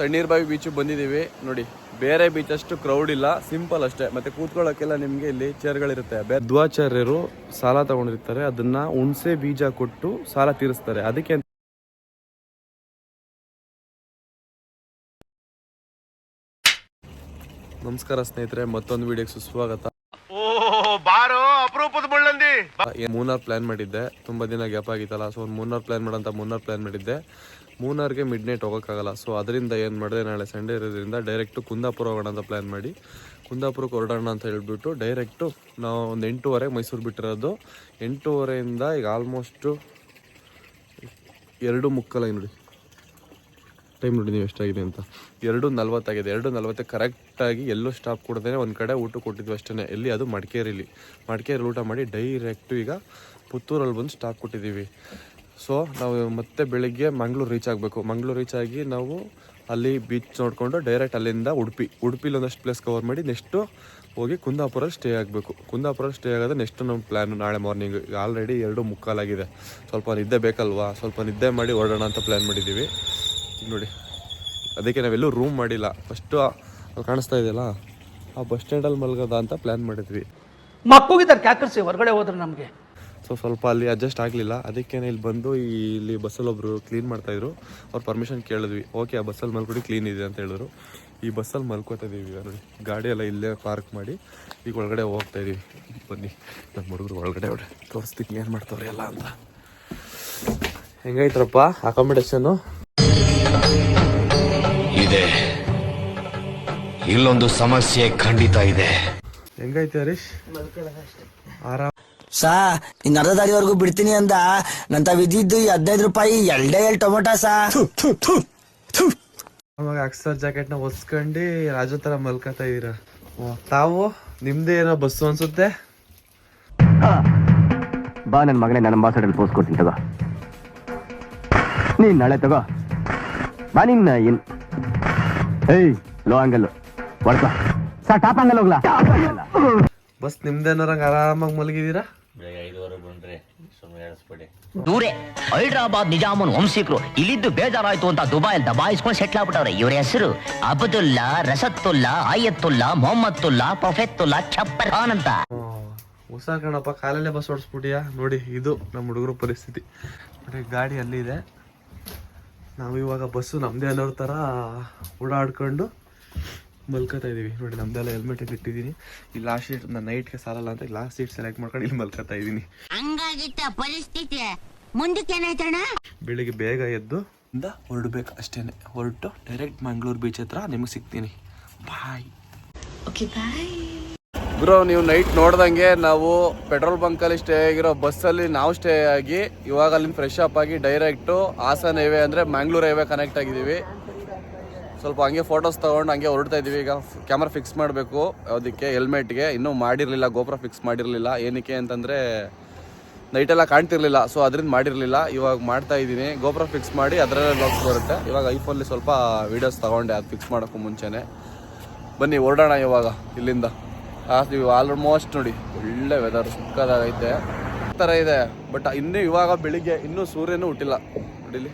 ತಣ್ಣೀರ್ ಬಾವಿ ಬೀಚ್ ಬಂದಿದ್ದೀವಿ. ನೋಡಿ ಬೇರೆ ಬೀಚ್ ಅಷ್ಟು ಕ್ರೌಡ್ ಇಲ್ಲ ಸಿಂಪಲ್ ಅಷ್ಟೇ. ಮತ್ತೆ ಕೂತ್ಕೊಳ್ಳೋಕೆಲ್ಲ ನಿಮಗೆ ಇಲ್ಲಿ ಚೇರ್ಗಳಿರುತ್ತೆ ಮಧ್ವಾಚಾರ್ಯರು ಸಾಲ ತಗೊಂಡಿರ್ತಾರೆ. ಅದನ್ನ ಹುಣಸೆ ಬೀಜ ಕೊಟ್ಟು ಸಾಲ ತೀರಿಸ್ತಾರೆ. ಅದಕ್ಕೆ ನಮಸ್ಕಾರ ಸ್ನೇಹಿತರೆ ಮತ್ತೊಂದು ವಿಡಿಯೋಗೆ ಸುಸ್ವಾಗತ. ಮೂನಾರ್ ಪ್ಲಾನ್ ಮಾಡಿದ್ದೆ. ತುಂಬಾ ದಿನ ಗ್ಯಾಪ್ ಆಗಿತ್ತಲ್ಲ ಸೊ ಒಂದು ಮೂನಾರ್ ಪ್ಲಾನ್ ಮಾಡಂತ ಮೂನಾರ್ ಪ್ಲಾನ್ ಮಾಡಿದ್ದೆ. ಮೂನಾರ್ಗೆ ಮಿಡ್ ನೈಟ್ ಹೋಗೋಕ್ಕಾಗಲ್ಲ. ಸೊ ಅದರಿಂದ ಏನು ಮಾಡಿದೆ, ನಾಳೆ ಸಂಡೇ ಇರೋದ್ರಿಂದ ಡೈರೆಕ್ಟು ಕುಂದಾಪುರ ಹೋಗೋಣ ಅಂತ ಪ್ಲ್ಯಾನ್ ಮಾಡಿ. ಕುಂದಾಪುರಕ್ಕೆ ಹೊರಡೋಣ ಅಂತ ಹೇಳ್ಬಿಟ್ಟು ಡೈರೆಕ್ಟು ನಾವು ಒಂದು ಎಂಟೂವರೆ ಮೈಸೂರು ಬಿಟ್ಟಿರೋದು. ಎಂಟೂವರೆಯಿಂದ ಈಗ ಆಲ್ಮೋಸ್ಟು ಎರಡು ಮುಕ್ಕಲಾಗಿ ನೋಡಿ. ಟೈಮ್ ನೋಡಿ ನೀವು ಎಷ್ಟಾಗಿದೆ ಅಂತ. ಎರಡು ನಲ್ವತ್ತಾಗಿದೆ. ಎರಡು ನಲ್ವತ್ತು ಕರೆಕ್ಟಾಗಿ ಎಲ್ಲೂ ಸ್ಟಾಪ್ ಕೊಡ್ದೇ ಒಂದು ಕಡೆ ಊಟ ಕೊಟ್ಟಿದ್ವಿ ಅಷ್ಟೇ ಎಲ್ಲಿ? ಅದು ಮಡಿಕೇರಿಲಿ. ಮಡಿಕೇರಿ ಊಟ ಮಾಡಿ ಡೈರೆಕ್ಟು ಈಗ ಪುತ್ತೂರಲ್ಲಿ ಬಂದು ಸ್ಟಾಪ್ ಕೊಟ್ಟಿದ್ದೀವಿ. ಸೊ ನಾವು ಮತ್ತೆ ಬೆಳಿಗ್ಗೆ ಮಂಗ್ಳೂರು ರೀಚ್ ಆಗಬೇಕು. ಮಂಗ್ಳೂರು ರೀಚ್ ಆಗಿ ನಾವು ಅಲ್ಲಿ ಬೀಚ್ ನೋಡಿಕೊಂಡು ಡೈರೆಕ್ಟ್ ಅಲ್ಲಿಂದ ಉಡುಪಿ ಉಡುಪಿಲಿ ಒಂದಷ್ಟು ಪ್ಲೇಸ್ ಕವರ್ ಮಾಡಿ ನೆಕ್ಸ್ಟು ಹೋಗಿ ಕುಂದಾಪುರ ಸ್ಟೇ ಆಗಬೇಕು. ಕುಂದಾಪುರ ಸ್ಟೇ ಆಗೋದು ನೆಕ್ಸ್ಟ್ ನಮ್ಮ ಪ್ಲ್ಯಾನು ನಾಳೆ ಮಾರ್ನಿಂಗ್ ಆಲ್ರೆಡಿ ಎರಡು ಮುಕ್ಕಾಲಾಗಿದೆ. ಸ್ವಲ್ಪ ನಿದ್ದೆ ಬೇಕಲ್ವಾ? ಸ್ವಲ್ಪ ನಿದ್ದೆ ಮಾಡಿ ಹೊರಡೋಣ ಅಂತ ಪ್ಲ್ಯಾನ್ ಮಾಡಿದ್ದೀವಿ ನೋಡಿ, ಅದಕ್ಕೆ ನಾವೆಲ್ಲೂ ರೂಮ್ ಮಾಡಿಲ್ಲ. ಫಸ್ಟು ಅಲ್ಲಿ ಕಾಣಿಸ್ತಾ ಇದೆಯಲ್ಲ? ಆ ಬಸ್ ಸ್ಟ್ಯಾಂಡಲ್ಲಿ ಮಲಗೋದ ಅಂತ ಪ್ಲ್ಯಾನ್ ಮಾಡಿದ್ವಿ. ಮಕ್ಕೋಗಿದ್ದಾರೆ, ಕ್ಯಾಕರ್ಸಿ. ಹೊರಗಡೆ ಹೋದ್ರೆ ನಮಗೆ. ಸೊ ಸ್ವಲ್ಪ ಅಲ್ಲಿ ಅಡ್ಜಸ್ಟ್ ಆಗಲಿಲ್ಲ. ಅದಕ್ಕೇನೆ ಇಲ್ಲಿ ಬಂದು ಈ ಇಲ್ಲಿ ಬಸ್ಸಲ್ಲಿ ಒಬ್ಬರು ಕ್ಲೀನ್ ಮಾಡ್ತಾಯಿದ್ರು ಅವ್ರು ಪರ್ಮಿಷನ್ ಕೇಳಿದ್ವಿ. ಓಕೆ ಆ ಬಸ್ಸಲ್ಲಿ ಮಲ್ಕೊಡಿ ಕ್ಲೀನ್ ಇದೆ ಅಂತ ಹೇಳಿದ್ರು. ಈ ಬಸ್ಸಲ್ಲಿ ಮಲ್ಕೋತಾ ಇದೀವಿ ಈಗ ನೋಡಿ. ಗಾಡಿ ಎಲ್ಲ ಇಲ್ಲೇ ಪಾರ್ಕ್ ಮಾಡಿ ಈಗ ಒಳಗಡೆ ಹೋಗ್ತಾ ಇದ್ದೀವಿ ಬನ್ನಿ ನಮ್ಮ ಹುಡುಗರು ಒಳಗಡೆ ಹೊಡೆ ತೋರಿಸ್ತೀನಿ ಏನು ಮಾಡ್ತಾವ್ರೆ ಎಲ್ಲ ಅಂತ. ಹೆಂಗೈತ್ರಪ್ಪ ಅಕಾಮಿಡೇಷನ್ನು ಇದೆ. ಇಲ್ಲೊಂದು ಸಮಸ್ಯೆ ಖಂಡಿತ ಇದೆ. ಹೆಂಗೈತೆ ಹರೀಶ್? ಆರಾಮ್. ಸಾ ಇನ್ ಅರ್ಧ ದಾರಿವರೆಗೂ ಬಿಡ್ತೀನಿ ಅಂದ. ನಂತ ವಿಧಿದ್ದು ಈ ಹದಿನೈದು ರೂಪಾಯಿ ಎಲ್ಡೇ ಎಲ್ ಟೊಮೊಟೊ ಸಾ. ಅವಾಗ ಅಕ್ಸರ್ನ ಒಸ್ಕೊಂಡಿ ರಾಜ ತರ ಮಲ್ಕತಾ ಇದೀರ ತಾವು ನಿಮ್ದೇ ಏನೋ ಬಸ್ಸು ಅನ್ಸುತ್ತೆ? ಬಾ ನನ್ನ ಮಗನೇ ನನ್ನ ಅಂಬಾಸಡರ್ ಪೋಸ್ಟ್ ಕೊಡ್ತೀನಿ ತಗೋ. ನೀನ್ ನಾಳೆ ತಗೋ. ಬಾ ನಿನ್ನ ಏನ್? ಏಯ್ ಲೋ ಆಂಗಲ್ ಹೊಡ್ಕೋ. ಸಾ ಟಾಪ್ ಆಂಗಲ್ ಹೋಗ್ಲಾ. ಬಸ್ ನಿಮ್ದೇನಾರಂಗ ಆರಾಮಾಗಿ ಮಲಗಿದೀರಾ? ದೂರೇ ಹೈದ್ರಾಬಾದ್ ನಿಜಾಮನ್ ವಂಶಿಕರು ಇಲ್ಲಿದ್ದು ಬೇಜಾರಾಯ್ತು ಅಂತ ದುಬೈಲ್ ದಬಾಯಿಸ್ಕೊಂಡು ಸೆಟ್ಲ್ ಆಗ್ಬಿಟ್ಟವ್ರೆ. ಇವ್ರ ಹೆಸರು ಅಬ್ದುಲ್ಲಾ ರಸತ್ತುಲ್ಲಾ ಆಯತ್ತುಲ್ಲಾ ಮೊಹಮ್ಮತ್ತುಲ್ಲಾ ಪ್ರೊಫೆತ್ತುಲ್ಲಾ ಚಪ್ಪರ್ ಖಾನ್ ಅಂತ ಹುಷಾರ್ ಕಣಪ್ಪ ಕಾಲಲ್ಲೇ ಬಸ್ ಓಡಿಸ್ಬಿಟ್ಟಿಯಾ ನೋಡಿ ಇದು ನಮ್ಮ ಹುಡುಗರ ಪರಿಸ್ಥಿತಿ. ನೋಡಿ ಗಾಡಿ ಅಲ್ಲಿದೆ. ನಾವು ಇವಾಗ ಬಸ್ಸು ನಮ್ಮದೇ ಅನ್ನೋರ್ ಥರ ಓಡಾಡ್ಕೊಂಡು ಮಲ್ಕೋತಾ ಇದ್ದೀವಿ ನೋಡಿ ನಮ್ದೆಲ್ಲ ಹೆಲ್ಮೆಟ್ ಇಟ್ಟಿದ್ದೀನಿ. ಈ ಲಾಸ್ಟ್ ಸೀಟ್ ನಾನು ನೈಟ್ಗೆ ಸಾಲಲ್ಲ ಅಂತ ಲಾಸ್ಟ್ ಸೀಟ್ ಸೆಲೆಕ್ಟ್ ಮಾಡ್ಕೊಂಡು ಇಲ್ಲಿ ಮಲ್ಕೋತಾ ಇದ್ದೀನಿ ಹಂಗಾಗಿತ್ತ ಪರಿಸ್ಥಿತಿ. ಮುಂದಕ್ಕೆ ಏನಾಯ್ತಣ್ಣ ಬೆಳಿಗ್ಗೆ ಬೇಗ ಎದ್ದು ಇಂದ ಹೊರಡ್ಬೇಕು ಅಷ್ಟೇನೆ ಹೊರಟು ಡೈರೆಕ್ಟ್ ಮಂಗಳೂರು ಬೀಚ್ ಹತ್ರ ನಿಮಗೆ ಸಿಗ್ತೀನಿ. ಬಾಯ್ ಬ್ರೋ ನೀವು ನೈಟ್ ನೋಡ್ದಂಗೆ ನಾವು ಪೆಟ್ರೋಲ್ ಬಂಕಲ್ಲಿ ಸ್ಟೇ ಆಗಿರೋ ಬಸ್ಸಲ್ಲಿ ನಾವು ಸ್ಟೇ ಆಗಿ ಇವಾಗ ಅಲ್ಲಿಂದ ಫ್ರೆಶ್ ಅಪ್ ಆಗಿ ಡೈರೆಕ್ಟು ಹಾಸನ್ ಹೈವೇ ಅಂದರೆ ಮ್ಯಾಂಗ್ಳೂರ್ ಹೈವೇ ಕನೆಕ್ಟ್ ಆಗಿದ್ದೀವಿ. ಸ್ವಲ್ಪ ಹಂಗೆ ಫೋಟೋಸ್ ತೊಗೊಂಡು ಹಂಗೆ ಹೊರಡ್ತಾ ಇದ್ದೀವಿ. ಈಗ ಕ್ಯಾಮ್ರಾ ಫಿಕ್ಸ್ ಮಾಡಬೇಕು. ಅದಕ್ಕೆ ಹೆಲ್ಮೆಟ್ಗೆ ಇನ್ನೂ ಮಾಡಿರಲಿಲ್ಲ ಗೋಪುರ ಫಿಕ್ಸ್ ಮಾಡಿರಲಿಲ್ಲ. ಏನಕ್ಕೆ ಅಂತಂದರೆ ನೈಟೆಲ್ಲ ಕಾಣ್ತಿರ್ಲಿಲ್ಲ. ಸೊ ಅದರಿಂದ ಮಾಡಿರಲಿಲ್ಲ. ಇವಾಗ ಮಾಡ್ತಾ ಇದ್ದೀನಿ. ಗೋಪುರ ಫಿಕ್ಸ್ ಮಾಡಿ ಅದರಲ್ಲೇ ಬ್ಲಾಗ್ಸ್ ಬರುತ್ತೆ. ಇವಾಗ ಐಫೋನಲ್ಲಿ ಸ್ವಲ್ಪ ವೀಡಿಯೋಸ್ ತಗೊಂಡೆ. ಅದು ಫಿಕ್ಸ್ ಮಾಡೋಕ್ಕೂ ಮುಂಚೆನೇ. ಬನ್ನಿ, ಹೊರಡೋಣ ಇವಾಗ ಇಲ್ಲಿಂದ. ನೀವು ಆಲ್ಮೋಸ್ಟ್ ನೋಡಿ, ಒಳ್ಳೆ ವೆದರ್ ಸುಕ್ಕದಾಗೈತೆ ಥರ ಇದೆ. ಬಟ್ ಇನ್ನೂ ಇವಾಗ ಬೆಳಿಗ್ಗೆ ಇನ್ನೂ ಸೂರ್ಯನೂ ಹುಟ್ಟಿಲ್ಲ. ನೋಡಿಲಿ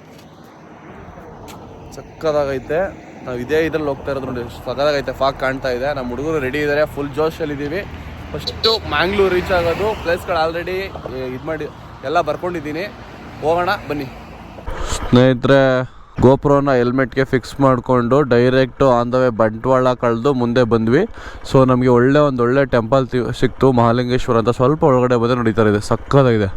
ಸಕ್ಕದಾಗೈತೆ ನಾವು ಇದೇ ಇದ್ರಲ್ಲಿ ಹೋಗ್ತಾ ಇರೋದು ನೋಡಿ ಸಕ್ಕದಾಗೈತೆ ಫಾಕ್ ಕಾಣ್ತಾ ಇದೆ. ನಮ್ಮ ಹುಡುಗರು ರೆಡಿ ಇದ್ದಾರೆ ಫುಲ್ ಜೋಶಲ್ಲಿದ್ದೀವಿ ಫಸ್ಟು ಮ್ಯಾಂಗ್ಳೂರ್ ರೀಚ್ ಆಗೋದು ಪ್ಲೇಸ್ಗಳು ಆಲ್ರೆಡಿ ಇದು ಮಾಡಿ, ಎಲ್ಲ ಬರ್ಕೊಂಡಿದ್ದೀನಿ. ಹೋಗೋಣ, ಬನ್ನಿ. ಸ್ನೇಹಿತರೆ ಗೋಪುರನ ಹೆಲ್ಮೆಟ್ಗೆ ಫಿಕ್ಸ್ ಮಾಡಿಕೊಂಡು direct on the way Bantwal ಕಳೆದು ಮುಂದೆ ಬಂದ್ವಿ. ಸೊ ನಮಗೆ ಒಳ್ಳೆ, ಒಂದು ಒಳ್ಳೆ ಟೆಂಪಲ್ ಸಿಕ್ತು, ಮಹಾಲಿಂಗೇಶ್ವರ ಅಂತ. ಸ್ವಲ್ಪ ಒಳಗಡೆ ಬಂದರೆ ನಡೀತಾ ಇದೆ ಸಕ್ಕದಾಗಿದೆ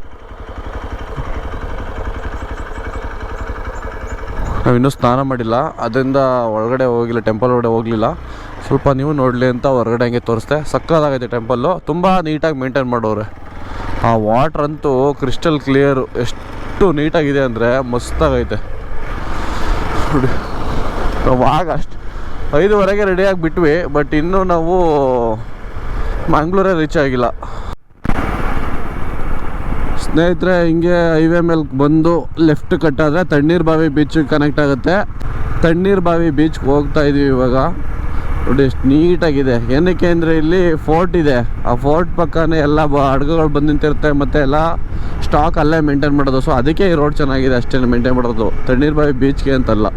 ನಾವು ಇನ್ನೂ ಸ್ನಾನ ಮಾಡಿಲ್ಲ. ಅದರಿಂದ ಒಳಗಡೆ ಹೋಗಿಲ್ಲ ಟೆಂಪಲ್ ಒಳಗಡೆ ಹೋಗಲಿಲ್ಲ. ಸ್ವಲ್ಪ ನೀವು ನೋಡಲಿ ಅಂತ ಹೊರಗಡೆ ಹಂಗೆ ತೋರಿಸ್ದೆ. ಸಕ್ಕದಾಗೈತೆ ಟೆಂಪಲ್ಲು ತುಂಬ ನೀಟಾಗಿ ಮೇಂಟೈನ್ ಮಾಡೋರೆ ಆ ವಾಟ್ರ್ ಅಂತೂ ಕ್ರಿಸ್ಟಲ್ ಕ್ಲಿಯರು ಎಷ್ಟು ನೀಟಾಗಿದೆ ಅಂದರೆ ಮಸ್ತಾಗೈತೆ. ನೋಡಿ ಆಗ ಅಷ್ಟು ಐದುವರೆಗೆ ರೆಡಿಯಾಗಿ ಬಿಟ್ವಿ ಬಟ್ ಇನ್ನೂ ನಾವು ಮಂಗ್ಳೂರೇ ರೀಚ್ ಆಗಿಲ್ಲ. ಸ್ನೇಹಿತರೆ, ಹಿಂಗೆ ಹೈವೇ ಮೇಲೆ ಬಂದು ಲೆಫ್ಟ್ ಕಟ್ಟಾದ್ರೆ ತಣ್ಣೀರು ಬಾವಿ ಬೀಚಿಗೆ ಕನೆಕ್ಟ್ ಆಗುತ್ತೆ. ತಣ್ಣೀರು ಬಾವಿ ಬೀಚ್ಗೆ ಹೋಗ್ತಾ ಇದೀವಿ ಇವಾಗ. ನೋಡಿ, ಎಷ್ಟು ನೀಟಾಗಿದೆ. ಏನಕ್ಕೆ ಅಂದರೆ ಇಲ್ಲಿ ಫೋರ್ಟ್ ಇದೆ. ಆ ಫೋರ್ಟ್ ಪಕ್ಕನೇ ಎಲ್ಲ ಬ ಹಡಗುಗಳು ಬಂದು ನಿಂತಿರುತ್ತೆ ಮತ್ತು ಎಲ್ಲ ಸ್ಟಾಕ್ ಅಲ್ಲೇ ಮೇಂಟೈನ್ ಮಾಡೋದು. ಸೊ ಅದಕ್ಕೆ ಈ ರೋಡ್ ಚೆನ್ನಾಗಿದೆ ಅಷ್ಟೇ ಮೇಂಟೈನ್ ಮಾಡೋದು. ತಣ್ಣೀರು ಬಾವಿ ಬೀಚ್ಗೆ ಅಂತಲ್ಲ.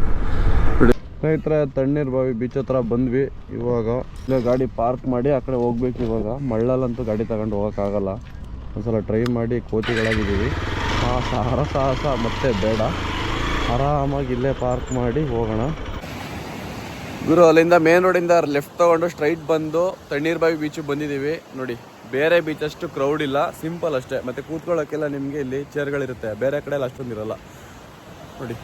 ನೋಡಿ, ಸ್ನೇಹಿತರೆ, ತಣ್ಣೀರ್ ಬಾವಿ ಬೀಚ್ ಹತ್ರ ಬಂದ್ವಿ ಇವಾಗ. ಗಾಡಿ ಪಾರ್ಕ್ ಮಾಡಿ ಆ ಕಡೆ ಹೋಗ್ಬೇಕು ಇವಾಗ. ಮಳ್ಳಲ್ಲಂತೂ ಗಾಡಿ ತಗೊಂಡು ಹೋಗೋಕ್ಕಾಗಲ್ಲ. ಒಂದ್ಸಲ ಟ್ರೈ ಮಾಡಿ ಕೋತಿಗಳಾಗಿದ್ದೀವಿ. ಆ ಸಾಹಸ, ಮತ್ತೆ ಬೇಡ. ಆರಾಮಾಗಿ ಇಲ್ಲೇ ಪಾರ್ಕ್ ಮಾಡಿ ಹೋಗೋಣ. ಗುರು, ಅಲ್ಲಿಂದ ಮೇನ್ ರೋಡಿಂದ ಲೆಫ್ಟ್ ತಗೊಂಡು ಸ್ಟ್ರೈಟ್ ಬಂದು ತಣ್ಣೀರ್ ಬಾವಿ ಬೀಚಿಗೆ ಬಂದಿದ್ದೀವಿ. ನೋಡಿ, ಬೇರೆ ಬೀಚ್ ಅಷ್ಟು ಕ್ರೌಡ್ ಇಲ್ಲ. ಸಿಂಪಲ್ ಅಷ್ಟೇ. ಮತ್ತೆ ಕೂತ್ಕೊಳ್ಳೋಕ್ಕೆಲ್ಲ ನಿಮಗೆ ಇಲ್ಲಿ ಚೇರ್ಗಳಿರುತ್ತೆ ಬೇರೆ ಕಡೆ ಎಲ್ಲ ಅಷ್ಟೊಂದು ಇರಲ್ಲ. ನೋಡಿ,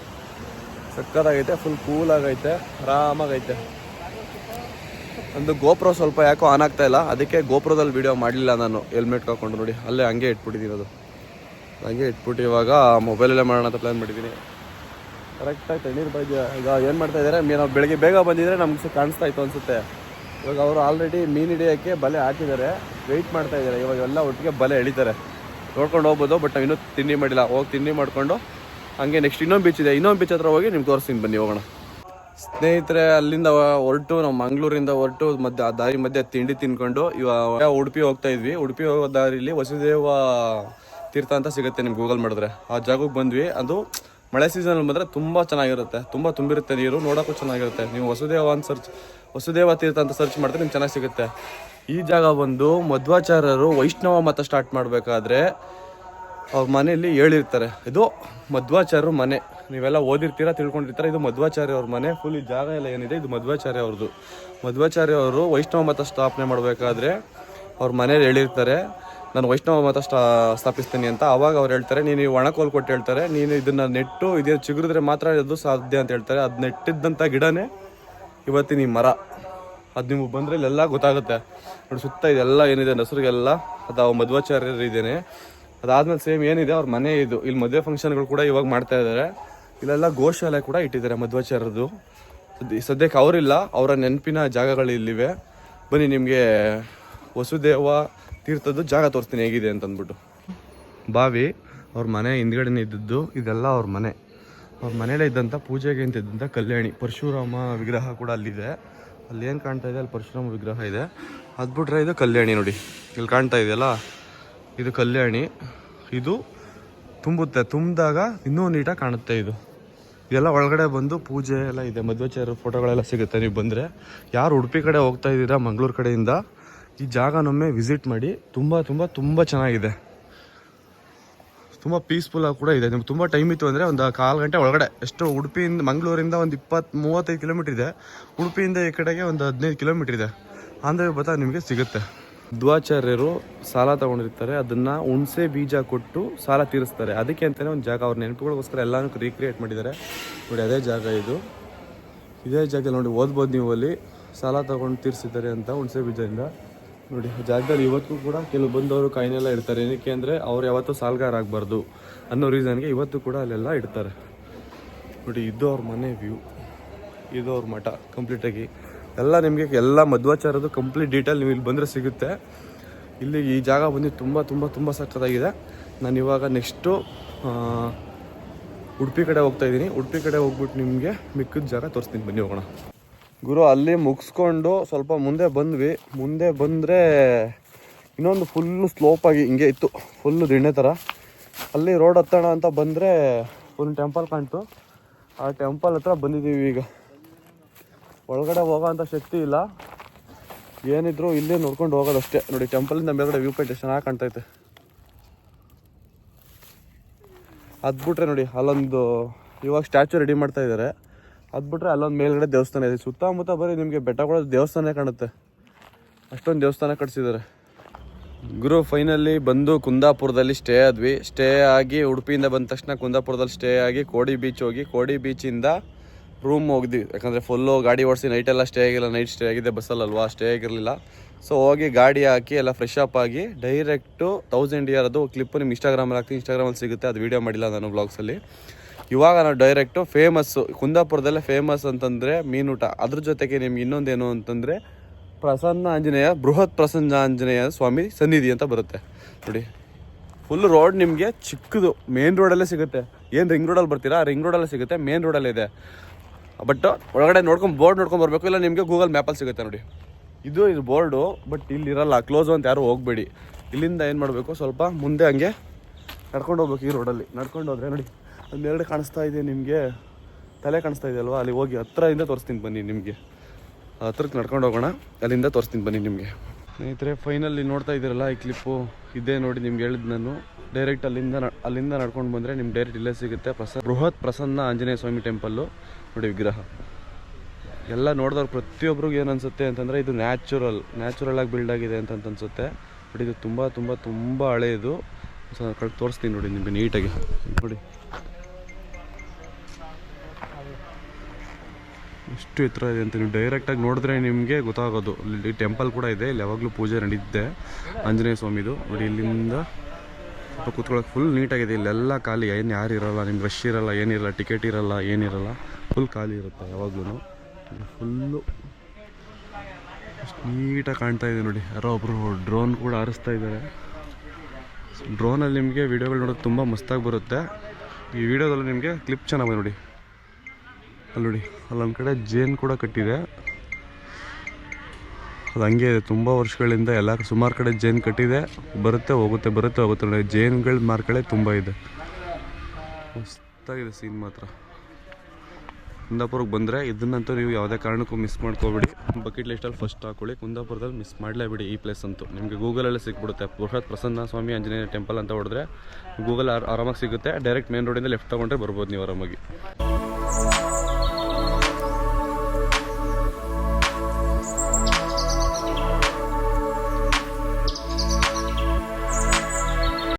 ಸಕ್ಕತ್ತಾಗೈತೆ ಫುಲ್ ಕೂಲ್ ಆಗೈತೆ, ಆರಾಮಾಗೈತೆ. ಒಂದು ಗೋಪ್ರೋ ಸ್ವಲ್ಪ ಯಾಕೋ ಆನ್ ಆಗ್ತಾ ಇಲ್ಲ. ಅದಕ್ಕೆ ಗೋಪ್ರೋದಲ್ಲಿ ವಿಡಿಯೋ ಮಾಡಲಿಲ್ಲ ನಾನು. ಹೆಲ್ಮೆಟ್ ಹಾಕೊಂಡು ನೋಡಿ. ಅಲ್ಲೇ ಹಂಗೆ ಇಟ್ಬಿಟ್ಟಿದ್ದೀನಿ ಅದು. ಹಂಗೆ ಇಟ್ಬಿಟ್ಟು ಇವಾಗ ಮೊಬೈಲಲ್ಲೇ ಮಾಡೋಣ ಅಂತ ಪ್ಲ್ಯಾನ್ ಮಾಡಿದ್ದೀನಿ ಕರೆಕ್ಟಾಗಿ ತಣ್ಣೀರು ಬಗ್ಗೆ ಈಗ ಏನು ಮಾಡ್ತಾ ಇದ್ದಾರೆ ಮೀನು ಬೆಳಗ್ಗೆ ಬೇಗ ಬಂದಿದ್ರೆ ನಮ್ಗೆ ಕಾಣಿಸ್ತಾ ಇತ್ತು ಅನಿಸುತ್ತೆ. ಇವಾಗ ಅವರು ಆಲ್ರೆಡಿ ಮೀನು ಹಿಡಿಯೋಕ್ಕೆ ಬಲೆ ಹಾಕಿದ್ದಾರೆ. ವೆಯ್ಟ್ ಮಾಡ್ತಾ ಇದ್ದಾರೆ. ಇವಾಗ ಎಲ್ಲ ಒಟ್ಟಿಗೆ ಬಲೆ ಎಳಿತಾರೆ. ನೋಡ್ಕೊಂಡು ಹೋಗ್ಬೋದು ಬಟ್ ನಾವು ಇನ್ನೂ ತಿಂಡಿ ಮಾಡಿಲ್ಲ. ಹೋಗಿ ತಿಂಡಿ ಮಾಡಿಕೊಂಡು ಹಂಗೆ ನೆಕ್ಸ್ಟ್ ಇನ್ನೊಂದು ಬೀಚ್ ಇದೆ. ಇನ್ನೊಂದು ಬೀಚ್ ಹತ್ರ ಹೋಗಿ ನಿಮ್ಗೆ ತೋರಿಸ್ತೀನಿ. ಬನ್ನಿ, ಹೋಗೋಣ. ಸ್ನೇಹಿತರೆ, ಅಲ್ಲಿಂದ ಹೊರಟು, ನಾವು ಮಂಗಳೂರಿಂದ ಹೊರಟು, ಮಧ್ಯ ಆ ದಾರಿ ಮಧ್ಯೆ ತಿಂಡಿ ತಿನ್ಕೊಂಡು ಇವಾಗ ಉಡುಪಿ ಹೋಗ್ತಾ ಇದ್ವಿ. ಉಡುಪಿ ಹೋಗೋ ದಾರಿಲಿ ವಸುದೇವ ತೀರ್ಥ ಅಂತ ಸಿಗುತ್ತೆ ನಿಮ್ಗೆ ಗೂಗಲ್ ಮಾಡಿದ್ರೆ. ಆ ಜಾಗಕ್ಕೆ ಬಂದ್ವಿ. ಅದು ಮಳೆ ಸೀಸನಲ್ಲಿ ಬಂದರೆ ತುಂಬ ಚೆನ್ನಾಗಿರುತ್ತೆ. ತುಂಬ ತುಂಬಿರುತ್ತೆ ನೀರು, ನೋಡೋಕ್ಕೂ ಚೆನ್ನಾಗಿರುತ್ತೆ. ನೀವು ವಸುದೇವ ಅಂತ ಸರ್ಚ್ ವಸುದೇವ ತೀರ್ಥ ಅಂತ ಸರ್ಚ್ ಮಾಡಿದ್ರೆ ನಿಮ್ಗೆ ಚೆನ್ನಾಗಿ ಸಿಗುತ್ತೆ. ಈ ಜಾಗ ಬಂದು ಮಧ್ವಾಚಾರ್ಯರು ವೈಷ್ಣವ ಮತ ಸ್ಟಾರ್ಟ್ ಮಾಡಬೇಕಾದ್ರೆ ಅವ್ರ ಮನೆಯಲ್ಲಿ ಹೇಳಿರ್ತಾರೆ. ಇದು ಮಧ್ವಾಚಾರ್ಯರು ಮನೆ. ನೀವೆಲ್ಲ ಓದಿರ್ತೀರಾ, ತಿಳ್ಕೊಂಡಿರ್ತೀರ, ಇದು ಮಧ್ವಾಚಾರ್ಯ ಅವ್ರ ಮನೆ ಫುಲ್ ಈ ಜಾಗ ಎಲ್ಲ ಏನಿದೆ, ಇದು ಮಧ್ವಾಚಾರ್ಯ ಅವ್ರದ್ದು ಮಧ್ವಾಚಾರ್ಯ ಅವರು ವೈಷ್ಣವ ಮತ ಸ್ಥಾಪನೆ ಮಾಡಬೇಕಾದ್ರೆ ಅವ್ರ ಮನೇಲಿ ಹೇಳಿರ್ತಾರೆ, ನಾನು ವೈಷ್ಣವ ಮತ ಸ್ಟಾ ಸ್ಥಾಪಿಸ್ತೀನಿ ಅಂತ. ಆವಾಗ ಅವ್ರು ಹೇಳ್ತಾರೆ, ನೀನು ಈ ಒಣಕೋಲ್ ಕೊಟ್ಟು ಹೇಳ್ತಾರೆ, ನೀನು ಇದನ್ನು ನೆಟ್ಟು ಇದೇ ಚಿಗುರಿದ್ರೆ ಮಾತ್ರ ಅದು ಸಾಧ್ಯ ಅಂತ ಹೇಳ್ತಾರೆ. ಅದು ನೆಟ್ಟಿದ್ದಂಥ ಗಿಡನೇ ಇವತ್ತಿನ ಈ ಮರ. ಅದು ನಿಮಗೆ ಬಂದರೆ ಇಲ್ಲೆಲ್ಲ ಗೊತ್ತಾಗುತ್ತೆ. ನೋಡಿ, ಸುತ್ತ ಇದೆಲ್ಲ ಏನಿದೆ ನಸರಿಗೆಲ್ಲ ಅದು ಮಧ್ವಾಚಾರ್ಯರು ಇದ್ದೇನೆ ಅದಾದ್ಮೇಲೆ ಸೇಮ್ ಏನಿದೆ, ಅವ್ರ ಮನೆ ಇದು. ಇಲ್ಲಿ ಮದುವೆ ಫಂಕ್ಷನ್ಗಳು ಕೂಡ ಇವಾಗ ಮಾಡ್ತಾ ಇದ್ದಾರೆ ಇಲ್ಲೆಲ್ಲ ಗೋಶಾಲೆ ಕೂಡ ಇಟ್ಟಿದ್ದಾರೆ ಮಧ್ವಾಚಾರ್ಯರದು. ಸದ್ಯ- ಸದ್ಯಕ್ಕೆ ಅವರಿಲ್ಲ, ಅವರ ನೆನಪಿನ ಜಾಗಗಳು ಇಲ್ಲಿವೆ. ಬನ್ನಿ ನಿಮಗೆ ವಸುದೇವ ತೀರ್ಥದ್ದು ಜಾಗ ತೋರಿಸ್ತೀನಿ, ಹೇಗಿದೆ ಅಂತ ಅಂದ್ಬಿಟ್ಟು ಬಾವಿ, ಅವ್ರ ಮನೆ ಹಿಂದ್ಗಡೆನೇ ಇದ್ದದ್ದು, ಇದೆಲ್ಲ ಅವ್ರ ಮನೆ. ಅವ್ರ ಮನೇಲೇ ಇದ್ದಂಥ ಪೂಜೆಗೆ ಅಂತ ಇದ್ದಂಥ ಕಲ್ಯಾಣಿ. ಪರಶುರಾಮ ವಿಗ್ರಹ ಕೂಡ ಅಲ್ಲಿದೆ. ಅಲ್ಲಿ ಏನು ಕಾಣ್ತಾ ಇದೆ? ಅಲ್ಲಿ ಪರಶುರಾಮ ವಿಗ್ರಹ ಇದೆ. ಅದು ಬಿಟ್ರೆ ಇದು ಕಲ್ಯಾಣಿ ನೋಡಿ. ಇಲ್ಲಿ ಕಾಣ್ತಾ ಇದೆಯಲ್ಲ? ಇದು ಕಲ್ಯಾಣಿ. ಇದು ತುಂಬುತ್ತೆ. ತುಂಬಿದಾಗ ಇನ್ನೂ ನೀಟಾಗಿ ಕಾಣುತ್ತೆ ಇದು. ಇದೆಲ್ಲ ಒಳಗಡೆ ಬಂದು ಪೂಜೆ ಎಲ್ಲ ಇದೆ ಮಧ್ವಾಚಾರ್ಯರ ಫೋಟೋಗಳೆಲ್ಲ ಸಿಗುತ್ತೆ. ನೀವು ಬಂದರೆ ಯಾರು ಉಡುಪಿ ಕಡೆ ಹೋಗ್ತಾ ಇದ್ದೀರಾ, ಮಂಗಳೂರು ಕಡೆಯಿಂದ, ಈ ಜಾಗನೊಮ್ಮೆ ವಿಸಿಟ್ ಮಾಡಿ. ತುಂಬ ತುಂಬ ತುಂಬ ಚೆನ್ನಾಗಿದೆ. ತುಂಬ ಪೀಸ್ಫುಲ್ಲಾಗಿ ಕೂಡ ಇದೆ. ನಿಮ್ಗೆ ತುಂಬ ಟೈಮ್ ಇತ್ತು ಅಂದರೆ ಒಂದು ಕಾಲು ಗಂಟೆ ಒಳಗಡೆ. ಎಷ್ಟು ಉಡುಪಿಯಿಂದ, ಮಂಗಳೂರಿಂದ ಒಂದು ಇಪ್ಪತ್ತು, ಮೂವತ್ತೈದು ಕಿಲೋಮೀಟ್ರ್ ಇದೆ. ಉಡುಪಿಯಿಂದ ಈ ಕಡೆಗೆ ಒಂದು ಹದಿನೈದು ಕಿಲೋಮೀಟ್ರ್ ಇದೆ. ಆಂಧ್ರ ಬರ್ತಾ ನಿಮಗೆ ಸಿಗುತ್ತೆ. ದ್ವಾಚಾರ್ಯರು ಸಾಲ ತಗೊಂಡಿರ್ತಾರೆ, ಅದನ್ನ ಹುಣಸೆ ಬೀಜ ಕೊಟ್ಟು ಸಾಲ ತೀರಿಸ್ತಾರೆ. ಅದಕ್ಕೆ ಅಂತಾನೆ ಒಂದು ಜಾಗ ಅವ್ರ ನೆನಪುಗಳಿಗೋಸ್ಕರ ಎಲ್ಲಾನು ರೀಕ್ರಿಯೇಟ್ ಮಾಡಿದ್ದಾರೆ. ನೋಡಿ, ಅದೇ ಜಾಗ ಇದು. ಇದೇ ಜಾಗ ನೋಡಿ, ಓದ್ಬೋದು ನೀವು ಅಲ್ಲಿ. ಸಾಲ ತಗೊಂಡು ತೀರಿಸಿದ್ದಾರೆ ಅಂತ ಹುಣಸೆ ಬೀಜದಿಂದ. ನೋಡಿ ಜಾಗದಲ್ಲಿ ಇವತ್ತು ಕೂಡ ಕೆಲವು ಬಂದವರು ಕಾಯಿನೆಲ್ಲ ಇಡ್ತಾರೆ. ಏನಕ್ಕೆ ಅಂದರೆ ಅವ್ರು ಯಾವತ್ತೂ ಸಾಲ್ಗಾರ ಆಗಬಾರ್ದು ಅನ್ನೋ ರೀಸನ್ಗೆ ಇವತ್ತು ಕೂಡ ಅಲ್ಲೆಲ್ಲ ಇಡ್ತಾರೆ. ನೋಡಿ, ಇದು ಅವ್ರ ಮನೆ ವ್ಯೂ ಇದು ಅವ್ರ ಮಠ ಕಂಪ್ಲೀಟಾಗಿ ಎಲ್ಲ ನಿಮಗೆ ಎಲ್ಲ ಮಧ್ವಾಚಾರದ್ದು ಕಂಪ್ಲೀಟ್ ಡೀಟೇಲ್ ನೀವು ಇಲ್ಲಿ ಬಂದರೆ ಸಿಗುತ್ತೆ. ಇಲ್ಲಿ ಈ ಜಾಗ ಬಂದು ತುಂಬ ತುಂಬ ತುಂಬ ಸಕ್ಕತ್ತಾಗಿದೆ ನಾನು ಇವಾಗ ನೆಕ್ಸ್ಟು ಉಡುಪಿ ಕಡೆ ಹೋಗ್ತಾ ಇದ್ದೀನಿ. ಉಡುಪಿ ಕಡೆ ಹೋಗ್ಬಿಟ್ಟು ನಿಮಗೆ ಮಿಕ್ಕಿದ ಜಾಗ ತೋರಿಸ್ತೀನಿ. ಬನ್ನಿ ಹೋಗೋಣ. ಗುರು, ಅಲ್ಲಿ ಮುಗಿಸ್ಕೊಂಡು ಸ್ವಲ್ಪ ಮುಂದೆ ಬಂದ್ವಿ. ಮುಂದೆ ಬಂದರೆ ಇನ್ನೊಂದು ಫುಲ್ಲು ಸ್ಲೋಪಾಗಿ ಹಿಂಗೆ ಇತ್ತು. ಫುಲ್ಲು ದಿಣ್ಣೆ ಥರ ಅಲ್ಲಿ ರೋಡ್ ಹತ್ತೋಣ ಅಂತ ಬಂದರೆ ಒಂದು ಟೆಂಪಲ್ ಕಾಣ್ತು. ಆ ಟೆಂಪಲ್ ಹತ್ರ ಬಂದಿದ್ದೀವಿ ಈಗ. ಒಳಗಡೆ ಹೋಗೋ ಅಂಥ ಶಕ್ತಿ ಇಲ್ಲ. ಏನಿದ್ರು ಇಲ್ಲೇ ನೋಡ್ಕೊಂಡು ಹೋಗೋದಷ್ಟೇ. ನೋಡಿ, ಟೆಂಪಲಿಂದ ಮೇಲ್ಗಡೆ ವ್ಯೂ ಪಾಯಿಂಟ್ ಚೆನ್ನಾಗಿ ಕಾಣ್ತೈತೆ. ಅದು ಬಿಟ್ರೆ ನೋಡಿ, ಅಲ್ಲೊಂದು ಇವಾಗ ಸ್ಟ್ಯಾಚು ರೆಡಿ ಮಾಡ್ತಾ ಇದ್ದಾರೆ ಅದು ಬಿಟ್ರೆ ಅಲ್ಲೊಂದು ಮೇಲ್ಗಡೆ ದೇವಸ್ಥಾನ ಇದೆ. ಸುತ್ತಮುತ್ತ ಬರೀ ನಿಮಗೆ ಬೆಟ್ಟಗಳ ದೇವಸ್ಥಾನ ಕಾಣುತ್ತೆ. ಅಷ್ಟೊಂದು ದೇವಸ್ಥಾನ ಕಟ್ಸಿದ್ದಾರೆ ಗುರು ಫೈನಲಿ ಬಂದು ಕುಂದಾಪುರದಲ್ಲಿ ಸ್ಟೇ ಆದ್ವಿ. ಸ್ಟೇ ಆಗಿ ಉಡುಪಿಯಿಂದ ಬಂದ ತಕ್ಷಣ ಕುಂದಾಪುರದಲ್ಲಿ ಸ್ಟೇ ಆಗಿ ಕೋಡಿ ಬೀಚ್ ಹೋಗಿ. ಕೋಡಿ ಬೀಚಿಂದ ರೂಮ್ ಹೋಗಿದ್ವಿ. ಯಾಕಂದರೆ ಫುಲ್ಲು ಗಾಡಿ ಓಡಿಸಿ ನೈಟೆಲ್ಲ ಸ್ಟೇ ಆಗಿಲ್ಲ ನೈಟ್ ಸ್ಟೇ ಆಗಿದೆ ಬಸ್ಸಲ್ಲಲ್ವಾ ಸ್ಟೇ ಆಗಿರಲಿಲ್ಲ. ಸೊ ಹೋಗಿ ಗಾಡಿ ಹಾಕಿ ಎಲ್ಲ ಫ್ರೆಶ್ ಅಪ್ ಆಗಿ ಡೈರೆಕ್ಟು ತೌಸಂಡ್ ಇಯರ್ ಅದು ಕ್ಲಿಪ್ಪು ನಿಮ್ಮ ಇನ್ಸ್ಟಾಗ್ರಾಮಲ್ಲಿ ಹಾಕ್ತೀನಿ. ಇನ್ಸ್ಟಾಗ್ರಾಮಲ್ಲಿ ಸಿಗುತ್ತೆ, ಅದು ವೀಡಿಯೋ ಮಾಡಿಲ್ಲ ನಾನು ಬ್ಲಾಗ್ಸಲ್ಲಿ ಇವಾಗ ನಾವು ಡೈರೆಕ್ಟು ಫೇಮಸ್ಸು ಕುಂದಾಪುರದಲ್ಲೇ ಫೇಮಸ್ ಅಂತಂದರೆ ಮೀನೂಟ. ಅದ್ರ ಜೊತೆಗೆ ನಿಮ್ಗೆ ಇನ್ನೊಂದೇನು ಅಂತಂದರೆ ಪ್ರಸನ್ನ ಆಂಜನೇಯ, ಬೃಹತ್ ಪ್ರಸನ್ನ ಆಂಜನೇಯ ಸ್ವಾಮಿ ಸನ್ನಿಧಿ ಅಂತ ಬರುತ್ತೆ. ನೋಡಿ ಫುಲ್ ರೋಡ್ ನಿಮಗೆ ಚಿಕ್ಕದು ಮೇನ್ ರೋಡಲ್ಲೇ ಸಿಗುತ್ತೆ. ಏನು ರಿಂಗ್ ರೋಡಲ್ಲಿ ಬರ್ತೀರಾ? ರಿಂಗ್ ರೋಡಲ್ಲೇ ಸಿಗುತ್ತೆ ಮೇನ್ ರೋಡಲ್ಲೇ ಇದೆ. ಬಟ್ ಒಳಗಡೆ ನೋಡ್ಕೊಂಡು ಬೋರ್ಡ್ ನೋಡ್ಕೊಂಡು ಬರಬೇಕು, ಇಲ್ಲ ನಿಮಗೆ ಗೂಗಲ್ ಮ್ಯಾಪಲ್ಲಿ ಸಿಗುತ್ತೆ ನೋಡಿ. ಇದು ಇದು ಬೋರ್ಡು, ಬಟ್ ಇಲ್ಲಿ ಇರಲ್ಲ ಕ್ಲೋಸು ಅಂತ ಯಾರು ಹೋಗಬೇಡಿ. ಇಲ್ಲಿಂದ ಏನು ಮಾಡಬೇಕು, ಸ್ವಲ್ಪ ಮುಂದೆ ಹಂಗೆ ನಡ್ಕೊಂಡು ಹೋಗ್ಬೇಕು ಈ ರೋಡಲ್ಲಿ ನಡ್ಕೊಂಡು ಹೋದ್ರೆ ನೋಡಿ ಒಂದೆರಡು ಕಾಣಿಸ್ತಾ ಇದೆ ನಿಮಗೆ. ತಲೆ ಕಾಣಿಸ್ತಾ ಇದೆ ಅಲ್ವಾ? ಅಲ್ಲಿ ಹೋಗಿ ಹತ್ರದಿಂದ ತೋರಿಸ್ತೀನಿ ಬನ್ನಿ ನಿಮಗೆ. ಹತ್ರಕ್ಕೆ ನಡ್ಕೊಂಡು ಹೋಗೋಣ, ಅಲ್ಲಿಂದ ತೋರಿಸ್ತೀನಿ ಬನ್ನಿ ನಿಮಗೆ. ಸ್ನೇಹಿತರೆ ಫೈನಲ್ಲಿ ನೋಡ್ತಾ ಇದ್ದೀರಲ್ಲ ಈ ಕ್ಲಿಪ್ಪು ಇದೇ ನೋಡಿ ನಿಮ್ಗೆ ಹೇಳಿದ್ ನಾನು. ಡೈರೆಕ್ಟ್ ಅಲ್ಲಿಂದ ಅಲ್ಲಿಂದ ನಡ್ಕೊಂಡು ಬಂದರೆ ನಿಮ್ಗೆ ಡೈರೆಕ್ಟ್ ಇಲ್ಲೇ ಸಿಗುತ್ತೆ. ಪ್ರಸ ಬೃಹತ್ ಪ್ರಸನ್ನ ಆಂಜನೇಯ ಸ್ವಾಮಿ ಟೆಂಪಲ್ಲು ನೋಡಿ ವಿಗ್ರಹ. ಎಲ್ಲ ನೋಡಿದವ್ರು ಪ್ರತಿಯೊಬ್ಬರಿಗೂ ಏನು ಅನಿಸುತ್ತೆ ಅಂತಂದರೆ ಇದು ನ್ಯಾಚುರಲ್ ನ್ಯಾಚುರಲ್ ಆಗಿ ಬಿಲ್ಡ್ ಆಗಿದೆ ಅಂತ ಅನ್ಸುತ್ತೆ. ಬಟ್ ಇದು ತುಂಬ ತುಂಬ ತುಂಬ ಹಳೆಯದು ತೋರಿಸ್ತೀನಿ ನೋಡಿ ನಿಮಗೆ ನೀಟಾಗಿ ನೋಡಿ. ಎಷ್ಟು ಎತ್ತರ ಇದೆ ಅಂತ ನೀವು ಡೈರೆಕ್ಟಾಗಿ ನೋಡಿದ್ರೆ ನಿಮಗೆ ಗೊತ್ತಾಗೋದು. ಇಲ್ಲಿ ಟೆಂಪಲ್ ಕೂಡ ಇದೆ, ಇಲ್ಲಿ ಯಾವಾಗಲೂ ಪೂಜೆ ನಡೀತಿದೆ. ಆಂಜನೇಯ ಸ್ವಾಮಿದು. ನೋಡಿ, ಇಲ್ಲಿಂದ ಸ್ವಲ್ಪ ಕೂತ್ಕೊಳ್ಳೋಕೆ ಫುಲ್ ನೀಟಾಗಿದೆ ಇಲ್ಲೆಲ್ಲ ಖಾಲಿ. ಏನು ಯಾರು ಇರೋಲ್ಲ, ನಿಮ್ಗೆ ರಶ್ ಇರಲ್ಲ ಏನಿರಲ್ಲ ಟಿಕೆಟ್ ಇರೋಲ್ಲ ಏನಿರಲ್ಲ ಫುಲ್ ಖಾಲಿ ಇರುತ್ತೆ ಯಾವಾಗ್ಲೂ ಫುಲ್ಲು ನೀಟಾಗಿ ಕಾಣ್ತಾ ಇದೆ ನೋಡಿ. ಯಾರೋ ಒಬ್ಬರು ಡ್ರೋನ್ ಕೂಡ ಆರಿಸ್ತಾ ಇದ್ದಾರೆ. ಡ್ರೋನಲ್ಲಿ ನಿಮಗೆ ವೀಡಿಯೋಗಳು ನೋಡೋದು ತುಂಬ ಮಸ್ತಾಗಿ ಬರುತ್ತೆ. ಈ ವಿಡಿಯೋದಲ್ಲಿ ನಿಮಗೆ ಕ್ಲಿಪ್ ಚೆನ್ನಾಗಿ ನೋಡಿ. ಅಲ್ಲಿ ಅಲ್ಲೊಂದು ಕಡೆ ಜೇನು ಕೂಡ ಕಟ್ಟಿದೆ. ಅದು ಹಂಗೆ ಇದೆ, ತುಂಬ ವರ್ಷಗಳಿಂದ ಎಲ್ಲ ಸುಮಾರು ಕಡೆ ಜೇನು ಕಟ್ಟಿದೆ. ಬರುತ್ತೆ, ಹೋಗುತ್ತೆ ಬರುತ್ತೆ, ಹೋಗುತ್ತೆ ನೋಡಿ, ಜೇನುಗಳು ಮಾರ್ಕಳೆ ತುಂಬ ಇದೆ. ಮಸ್ತಾಗಿದೆ ಸೀನ್ ಮಾತ್ರ. ಕುಂದಾಪುರಕ್ಕೆ ಬಂದರೆ ಇದನ್ನಂತೂ ನೀವು ಯಾವುದೇ ಕಾರಣಕ್ಕೂ ಮಿಸ್ ಮಾಡ್ಕೋಬೇಡಿ. ಬಕೆಟ್ ಲಿಸ್ಟಲ್ಲಿ ಫಸ್ಟ್ ಹಾಕೊಳ್ಳಿ, ಕುಂದಾಪುರದಲ್ಲಿ ಮಿಸ್ ಮಾಡಲೇಬಿಡಿ ಈ ಪ್ಲೇಸ್ ಅಂತೂ. ನಿಮಗೆ ಗೂಗಲಲ್ಲೇ ಸಿಕ್ಬಿಡುತ್ತೆ. ಬೃಹತ್ ಪ್ರಸನ್ನ ಸ್ವಾಮಿ ಆಂಜನೇಯ ಟೆಂಪಲ್ ಅಂತ ಹೊಡೆದ್ರೆ ಗೂಗಲ್ ಆರಾಮಾಗಿ ಸಿಗುತ್ತೆ. ಡೈರೆಕ್ಟ್ ಮೇನ್ ರೋಡಿಂದ ಲೆಫ್ಟ್ ತೊಗೊಂಡ್ರೆ ಬರ್ಬೋದು ನೀವು ಆರಾಮಾಗಿ.